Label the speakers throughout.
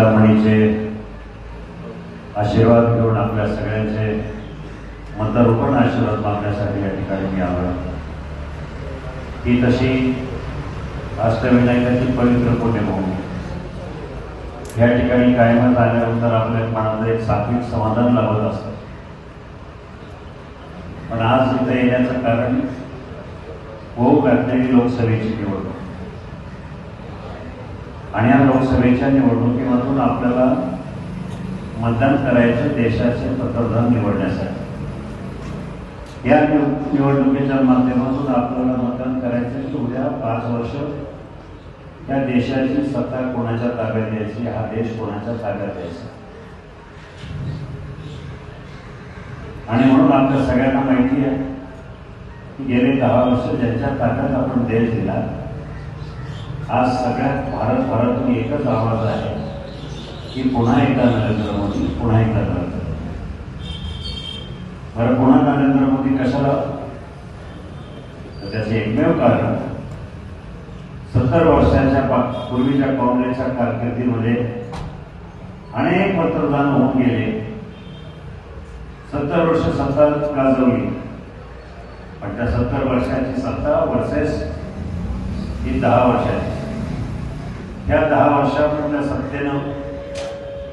Speaker 1: चिंतामणीचे आशीर्वाद घेऊन आपल्या सगळ्यांचे मतरूपण आशीर्वाद मागण्यासाठी या ठिकाणी मी आलो ही तशी अष्टविनायकाची पवित्र पुण्यभूमी या ठिकाणी कायमच आल्यानंतर आपल्या मनात एक सात्विक समाधान लाभत असतं. पण आज इथं येण्याचं कारण होऊ घातलेली लोकसभेची निवडणूक. आणि या लोकसभेच्या निवडणुकीमधून आपल्याला मतदान करायचे देशाचे पंतप्रधान निवडण्यासाठी. या निव- निवडणुकीच्या माध्यमातून आपल्याला मतदान करायचं की उद्या पाच वर्ष. या देशाची सत्ता कोणाच्या ताब्यात द्यायची? हा देश कोणाच्या ताब्यात द्यायचा? आणि म्हणून आपल्या सगळ्यांना माहिती आहे की गेले दहा वर्ष ज्यांच्या ताब्यात आपण देश दिला आज सगळ्यात भारत भारतून एकच आवाज आहे की पुन्हा एकदा नरेंद्र मोदी पुन्हा एकदा नरेंद्र मोदी. बरं पुन्हा नरेंद्र मोदी कशाला? त्याचे एकमेव कारण सत्तर वर्षाच्या पूर्वीच्या काँग्रेसच्या कारकिर्दीमध्ये अनेक पंतप्रधान होऊन गेले. सत्तर वर्ष सत्ता गाजवली. पण त्या सत्तर वर्षाची सत्ता वर्सेस ही दहा वर्षाची. या दहा वर्षापूर्ण सत्तेनं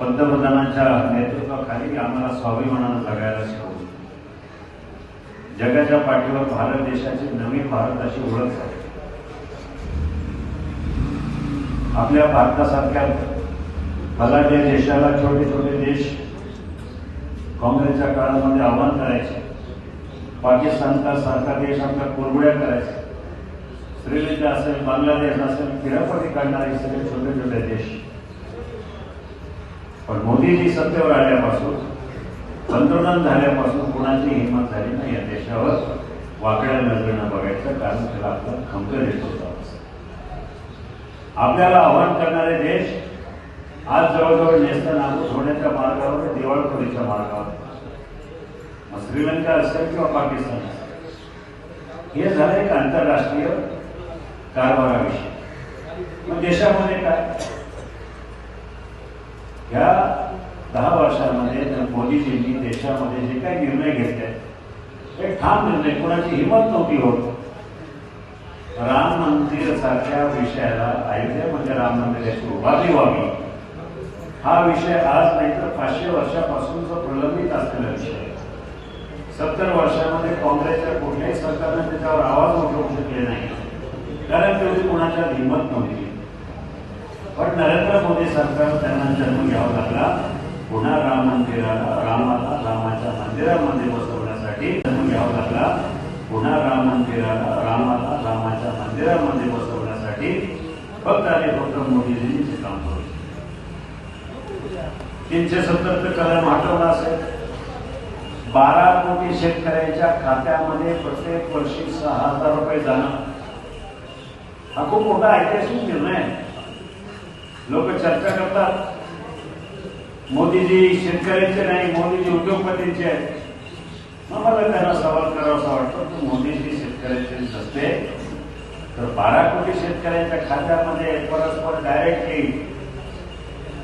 Speaker 1: पंतप्रधानांच्या नेतृत्वाखाली आम्हाला स्वाभिमानानं जगायला शिकवलं. जगाच्या पाठीवर भारत देशाची नवीन भारत अशी ओळख झाली. आपल्या भारतासारख्या बलाढ्य देशाला छोटे छोटे देश काँग्रेसच्या काळामध्ये आव्हान करायचे पाकिस्तानचा सारखा देश आपल्या कुरबुड्या करायचा श्रीलंका असेल बांगलादेश असेल किरापती काढणारे सगळे छोटे छोटे देश पण मोदीजी सत्तेवर आल्यापासून पंतप्रधान झाल्यापासून कुणाची हिंमत झाली नाही या देशावर वाकड्या नजरेनं बघायचं कारण त्याला आपला खंकर देत होता आपल्याला आव्हान करणारे देश आज जवळजवळ नेस्त नाबूद होण्याच्या मार्गावर दिवाळखोरीच्या मार्गावर मग श्रीलंका असेल किंवा पाकिस्तान असेल हे झालं एक आंतरराष्ट्रीय कारभाराविषयी मग देशामध्ये काय? या दहा वर्षांमध्ये जर मोदीजींनी देशामध्ये जे काही निर्णय घेतले ते ठाम निर्णय कोणाची हिंमत नव्हती होत. राम मंदिर सारख्या विषयाला अयोध्येमध्ये राम मंदिराची उभारणी व्हावी. हा विषय आज नाही तर पाचशे वर्षापासून प्रलंबित असलेला विषय आहे. सत्तर वर्षामध्ये काँग्रेसच्या कुठल्याही सरकारने त्याच्यावर आवाज उठवू शकले नाही. कारण तेवढी कोणाच्या हिंमत नव्हती. पण नरेंद्र मोदी सरकार त्यांना जन्म घ्यावा लागला. पुन्हा राम मंदिराला रामाला रामाच्या मंदिरामध्ये बसवण्यासाठी जन्म घ्यावा लागला. पुन्हा राम मंदिराला रामाला रामाच्या मंदिरामध्ये बसवण्यासाठी फक्त आणि फक्त मोदीजींनी काम करू तीनशे सत्तर कलम हटवला असेल. बारा कोटी शेतकऱ्यांच्या खात्यामध्ये प्रत्येक वर्षी सहा हजार रुपये जाणं. हा खूप मोठा ऐतिहासिक निर्णय आहे. लोक चर्चा करतात. मोदीजी शेतकऱ्यांचे नाही मोदीजी उद्योगपतींचे आहेत. मग मला त्यांना सवाल करावासा वाटतो की मोदीजी शेतकऱ्यांचे नसते तर बारा कोटी शेतकऱ्यांच्या खात्यामध्ये परस्पर डायरेक्टली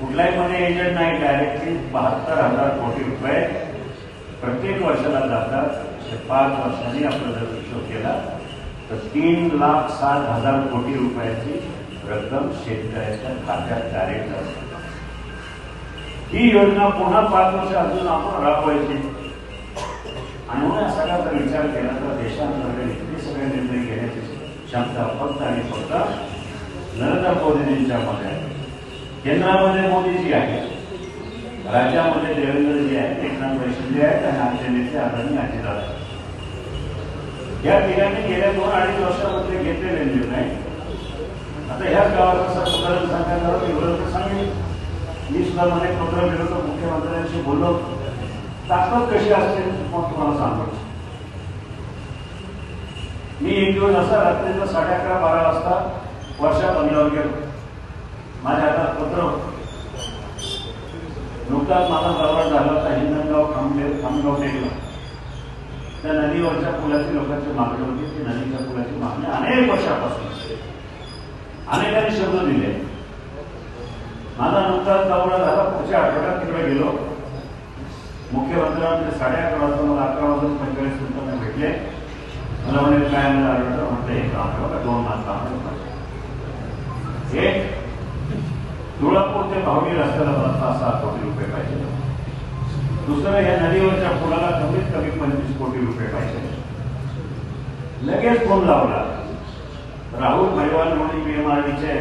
Speaker 1: कुठल्याही मध्ये एजंट नाही डायरेक्टली बहात्तर हजार कोटी रुपये प्रत्येक वर्षाला जातात. पाच वर्षांनी आपण जर हिशोब केला तर तीन लाख सात हजार कोटी रुपयाची रक्कम शेतकऱ्याच्या खात्यात डायरेक्ट असते ही योजना पुन्हा पाच वर्ष अजून आपण राबवायची. आणि म्हणून या सगळ्याचा विचार केला तर देशांतर्गत इतके सगळे निर्णय घेण्याची क्षमता फक्त आणि फक्त नरेंद्र मोदींच्या मध्ये आहे. केंद्रामध्ये मोदीजी आहे राज्यामध्ये देवेंद्रजी आहेत एकनाथ शिंदे आहेत आणि आमचे नेते आदरणीय अजितदादा या तिघांनी गेल्या दोन अडीच वर्षामध्ये घेतलेले निर्णय. आता ह्याच गावाचा सर विरोध सांगेल मी सुद्धा मध्ये पत्र मिळवतो मुख्यमंत्र्यांशी बोललो ताकद कशी असते मग तुम्हाला सांगतो. मी एक दिवस असा रात्रीचा साडे अकरा बारा वाजता वर्षा बंगल्यावर गेलो. माझ्या हातात पत्र नुकताच माझा दौरा झाला होता हिंदनगाव खामले खामगाव टेकला त्या नदीवरच्या पुलाची लोकांची मागणी होती ती नदीच्या पुलाची मागणी अनेक वर्षापासून असते. अनेकांनी शब्द दिले. माझा नुकताच दौरा झाला पुढच्या आठवड्यात तिकडे गेलो. मुख्यमंत्र्यांचे साडे अकरा वाजता मला अकरा वाजून पंचेचाळीस मिनिटांना भेटले. मला म्हणे काय मला आढळतं म्हटलं एक काम दोन लाख काम एक तुळापूर ते भावडी रस्त्याला मला सहा सहा कोटी रुपये पाहिजे. दुसरं या नदीवरच्या पुलाला कमीत कमी पंचवीस कोटी रुपये पाहिजे लगेच फोन लावला. राहुल भैवाल म्हणून पी एम आर डीचे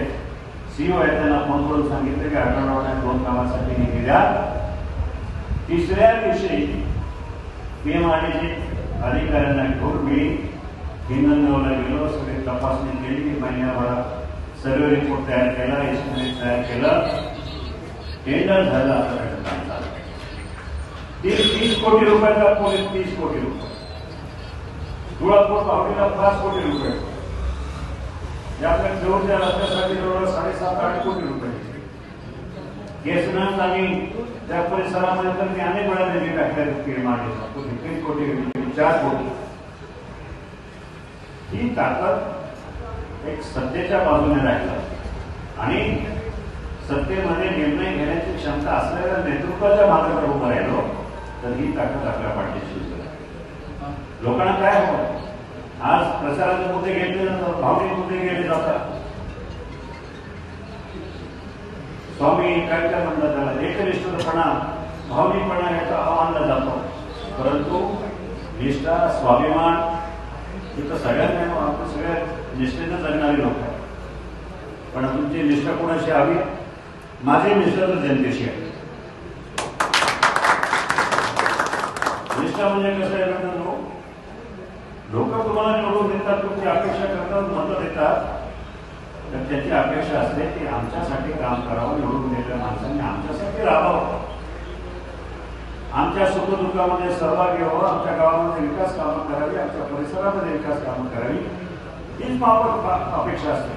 Speaker 1: सीओ आहेत त्यांना फोन करून सांगितलं की आठवड्यात दोन कामासाठी निधी द्या. तिसऱ्या दिवशी पी एम आर डीचे अधिकाऱ्यांना घेऊन मी हिंदनगावला गेलो. सगळी तपासणी केली. महिन्याभरात सर्व रिपोर्ट तयार केला. एस्टिमेट तयार केला. टेंडर झालं आता त्याचं काम चालू आहे. तीस तीस कोटी रुपयाचा पोलीस तीस कोटी रुपये. तुळापूर पावडीला पाच कोटी रुपये. यातल्या जवळच्या रस्त्यासाठी जवळ साडेसात आठ कोटी रुपये. केसनाथ आणि त्या परिसरामध्ये तर मी अनेक वेळा त्यांनी टाकल्या तीन कोटी चार कोटी. ही ताकद एक सत्तेच्या बाजूने राहिलं. आणि सत्तेमध्ये निर्णय घेण्याची क्षमता असलेल्या नेतृत्वाच्या मार्गावर उभं राहिलो. तर ही ताकद आपल्या पाठीशी लोकांना काय हवं? आज प्रचाराचे मुद्दे घेतले जातात भावनिक मुद्दे घेतले जातात. स्वामी काय काय म्हणतात त्याला एकनिष्ठपणा भावनिकपणा याचा आव्हानला जातो. परंतु निष्ठा स्वाभिमान तिथं तर सगळ्यांना आपण सगळ्या निष्ठेनं जगणारी लोक आहे पण तुमची निष्ठा कोणाशी हवी? माझी निष्ठा तर जनतेशी आहे निष्ठा म्हणजे कसं आहे मित्रांनो लोक तुम्हाला निवडून देतात तुमची अपेक्षा करतात मतं देतात. तर त्याची अपेक्षा असते की आमच्यासाठी काम करावं निवडून दिलेल्या माणसांनी आमच्यासाठी राहावं. आमच्या सुखदुःखामध्ये सहभागी व्हावं आमच्या गावामध्ये विकास कामं करावी आमच्या परिसरामध्ये विकास कामं करावी हीच मापट अपेक्षा असते.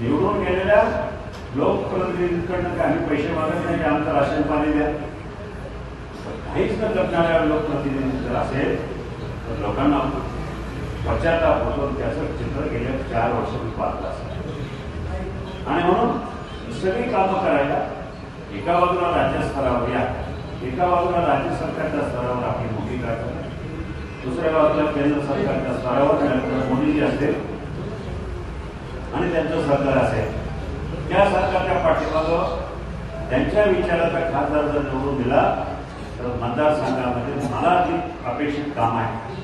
Speaker 1: निवडून गेलेल्या लोकप्रतिनिधींकडनं काही पैसे मागत नाही आमचं राशन पाणी द्या. हेच जर जपणाऱ्या लोकप्रतिनिधी जर असेल तर लोकांना पश्चाताप होतो त्याचं चित्र गेल्या चार वर्ष मी पाहत असत आणि म्हणून सगळी कामं करायला एका बाजूला राज्य स्तरावर या एका बाजूला राज्य सरकारच्या स्तरावर आपली भूमिका करा. दुसऱ्या बाजूला केंद्र सरकारच्या स्तरावर मोदीजी असतील आणि त्यांचं सरकार असेल. त्या सरकारच्या पाठीमागं त्यांच्या विचाराचा खासदार जर निवडून दिला मतदारसंघामध्ये मला जे अपेक्षित काम आहे.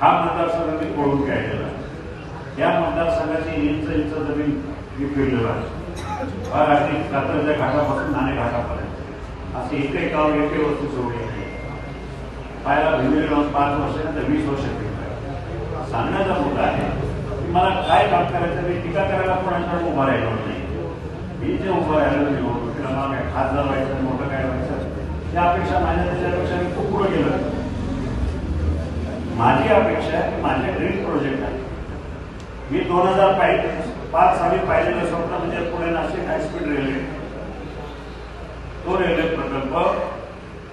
Speaker 1: हा मतदारसंघ मी पळून घ्यायला. या मतदारसंघाची इंच इंच जमीन मी फिरलेलो आहे. फार अगदी कात्रच्या घाटापासून नाणे घाटापर्यंत. असे एकही गाव एकही वस्तू सोडली नाही पायाला भिमेल लावून पाच वर्षानंतर वीस वर्ष सांगण्याचा मुद्दा आहे की मला काय काम करायचं मी टीका करायला कोणाकडे उभा राहिलो नाही. मी जे उभं राहिलो निवडणुकीला मला काय खासदार व्हायचं मोठं काय त्यापेक्षा माझ्या त्याच्यापेक्षा मी खूप पुढे गेलो. माझी अपेक्षा आहे की माझे ड्रीम प्रोजेक्ट आहे. मी दोन हजार पाच साली पाहिलेलं स्वप्न म्हणजे Pune Nashik high speed railway तो रेल्वे प्रकल्प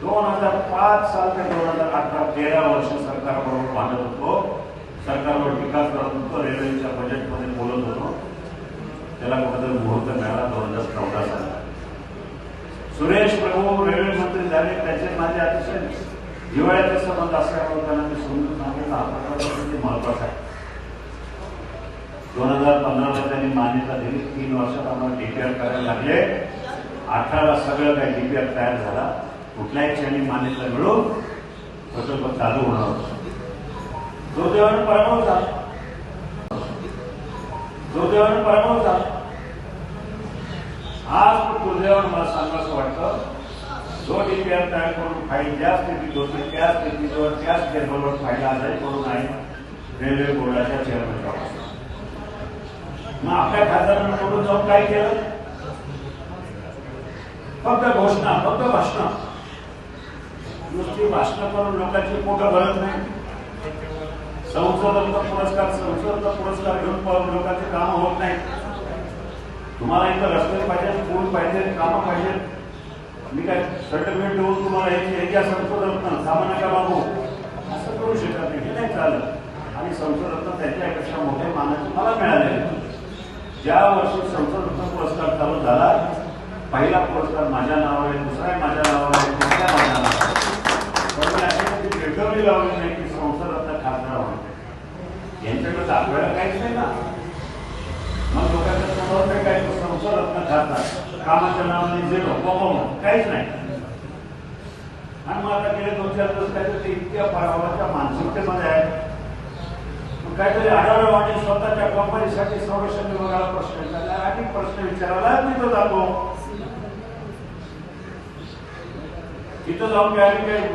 Speaker 1: दोन हजार पाच साल ते दोन हजार अठरा तेरा वर्ष सरकारबरोबर बांधत होतो. सरकारवर विकास करत होतो. रेल्वेच्या बजेटमध्ये बोलत होतो. त्याला कुठेतरी मुहूर्त मिळाला दोन हजार चौदा साली. सुरेश प्रभू रेल्वे मंत्री झाले त्याचे माझे अतिशय हिवाळ्याचे संबंध असल्यामुळे त्यांना मी समजून सांगितलं हा महत्वाचं महत्त्वाचा आहे. दोन हजार पंधराला त्यांनी मान्यता दिली तीन वर्षात आम्हाला डीपीआर करायला लागले. अठराला सगळं काही डीपीआर तयार झाला. कुठल्याही क्षणी मान्यता मिळून प्रकल्प चालू होणार. होता दुर्दैवानं पराभव झाला. जो पराभव झाला. आज दुर्दैवानं मला सांगावं वाटतं. जो डीपीआर तयार करून फाईल ज्या स्थितीत होती त्या स्थितीवर त्याच टेबलवर फाईल आजही करून आहे रेल्वे बोर्डाच्या चेअरमॅन मग आपल्या खासदारांना जाऊन काय केलं? फक्त घोषणा फक्त भाषण. नुसती भाषणं करून लोकांची पोट भरत नाही. संसदाचा पुरस्कार संसदचा पुरस्कार घेऊन पाहून लोकांचे कामं होत नाही तुम्हाला इथं रस्ते पाहिजे पूल पाहिजे कामं पाहिजे मी काय सर्टिफिकेट देऊन तुम्हाला याची याच्या संशोधन सामान्य का असं करू शकत नाही. हे नाही चालत. आणि संशोधन त्याच्यापेक्षा मोठे मानक मला मिळाले. ज्या वर्षी संसद पुरस्कार चालू झाला पहिला पुरस्कार माझ्या नावावर आहे दुसरा माझ्या नावावर आहे तिसरा माझ्या नावावर आहे. अशी कधी भेटवली लावली नाही की संसद रत्न खासदार व्हावे यांच्याकडे दाखवायला काहीच नाही ना मग लोकांच्या समोर ते काय संसद कामाच्या नावाने झिरो बॉम्ब काहीच नाही. आणि मग आता गेले दोन चार दिवस काहीतरी ते इतक्या पराभवाच्या मानसिकतेमध्ये आहे काहीतरी आढावा वाटे स्वतःच्या कंपनीसाठी संरक्षण विभागाला प्रश्न विचारला. आणि प्रश्न विचारायला मी जातो. तिथं जाऊन काय काही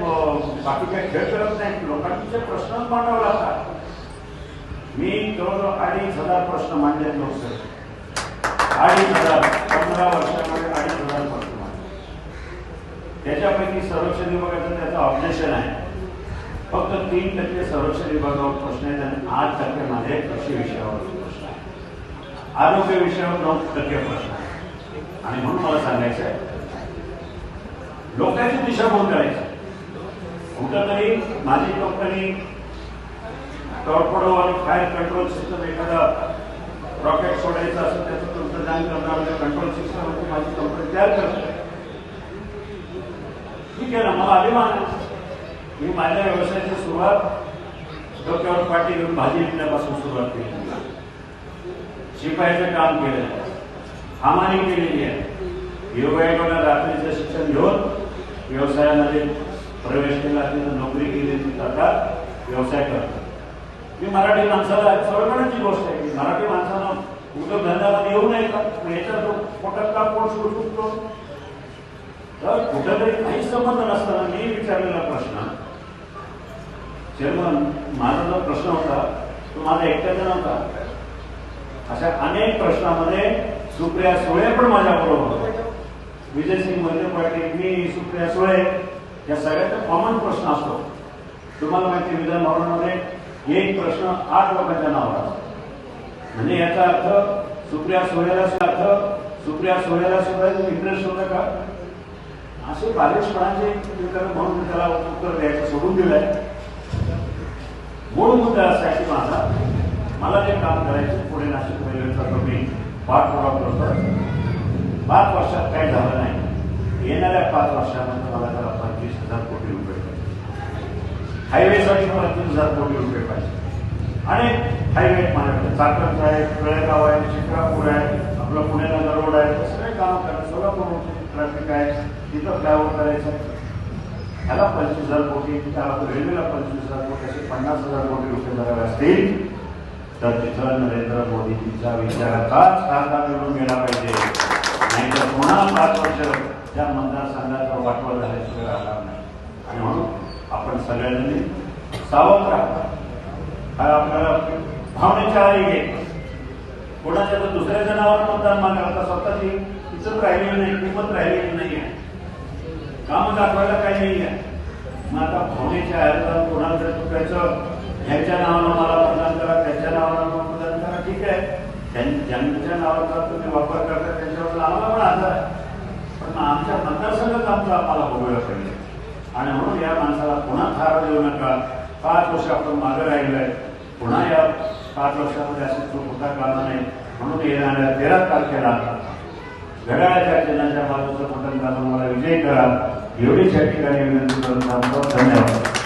Speaker 1: बाकी काही खेळ करत नाही. लोकांचे प्रश्न मांडावे लागतात. मी जवळजवळ अडीच हजार प्रश्न मांडले लोकसभेत. अडीच हजार पंधरा वर्षामध्ये अडीच हजार प्रश्न त्याच्यापैकी संरक्षण विभागाचं त्याचं ऑब्जेक्शन आहे. फक्त तीन टक्के संरक्षण विभागावर प्रश्न आहेत आणि आठ टक्के माझे कृषी विषयावर प्रश्न आहे आरोग्य विषयावर नऊ टक्के प्रश्न आहे आणि म्हणून मला सांगायचं आहे लोकांची दिशाभूल करायची कुठंतरी माझी कंपनी टॉर्पेडो आणि फायर कंट्रोल सिस्टम एखादा रॉकेट सोडायचं असं त्याचं प्रदान करणार कंट्रोल सिस्टम माझी कंपनी तयार करते ठीक आहे ना मला अभिमान आहे. मी माझ्या व्यवसायाची सुरुवात डोक्यावर पाठी घेऊन भाजी विकण्यापासून सुरुवात केली. शिपायाचं काम केलं. हामानी केलेली आहे. योगायोगाला रात्रीचं शिक्षण घेऊन व्यवसायामध्ये प्रवेश केला तिथं नोकरी केली तिथं आता व्यवसाय करतो मी मराठी माणसाला सर्वपणाची गोष्ट आहे. की मराठी माणसानं उद्योगधंद्याला येऊ नये का? याच्या तो पोटात का पोट सुरू शकतो तर कुठंतरी काही संबंध नसताना मी विचारलेला प्रश्न चेअरमन माझा जो प्रश्न होता तो माझा एकट्याचा नव्हता. अशा अनेक प्रश्नामध्ये सुप्रिया सुळे पण माझ्या बरोबर होत्या. विजयसिंग मोहिते पाटील मी सुप्रिया सुळे या सगळ्याचा कॉमन प्रश्न असतो. तुम्हाला माहिती विधान भवनामध्ये एक प्रश्न आठ लोकांच्या नावावर असतो. म्हणजे याचा अर्थ सुप्रिया सुळेला अर्थ सुप्रिया सुळेला सुद्धा इंटरेस्ट होता का? असे बालेशपणाचे म्हणून त्याला उत्तर द्यायचं सोडून दिलंय. मूळ मुद्दा असा की माझा मला जे काम करायचं पुढे नाशिक रेल्वेचा मी पाठपुरावा करतो पाच वर्षात काही झालं नाही. येणाऱ्या पाच वर्षानंतर मला त्याला पंचवीस हजार कोटी रुपये पाहिजे. हायवेसाठी पंचवीस हजार कोटी रुपये पाहिजे. अनेक हायवे महाराष्ट्र माझ्याकडे आहे तळेगाव आहे शिक्रापूर आहे आपलं पुण्याला रोड आहे सगळे काम करायचं सोलापूर ट्रॅफिक आहे तिथं फ्लायओव्हर करायचं. ह्याला पंचवीस हजार कोटी त्याला रेल्वेला पंचवीस हजार कोटी असे पन्नास हजार कोटी रुपये जर असतील. तर तिथं नरेंद्र मोदीजीचा विचाराचाच खासदार निवडून गेला पाहिजे. नाही तर पुन्हा पाच वर्ष त्या मतदारसंघाचा वाटवा झाल्याशिवाय राहणार नाही. आणि म्हणून आपण सगळ्यांनी सावध राहतात हा आपल्याला भावनेच्या आरी घे कोणाच्या तर दुसऱ्या जनावर मतदान मागा आता स्वतःची इज्जत राहिलेली नाही किंमत राहिलेली नाही आहे काम दाखवायला काही नाही आहे मग आता भावनेच्या आधारावर कोणाला जर चुकायचं ह्याच्या नावानं मला मतदान करा त्याच्या नावानं मला मतदान करा ठीक आहे ज्यां- ज्यांच्या नावाचा तुम्ही वापर करता त्यांच्यावर आम्हाला पण आधार आहे पण मग आमच्या मतदारसंघात आमचा आम्हाला भोगायला पाहिजे त्या माणसाला पुन्हा थारा देऊ नका. पाच वर्ष आपण मागे राहिलोय. पुन्हा या पाच वर्षामध्ये अशी चूक होता कामा नाही. म्हणून येणाऱ्या तेरा तारखेला घड्याळाच्या चिन्हाच्या बाजूचं पतन मला विजय करा. एवढीच या ठिकाणी विनंती करून धन्यवाद.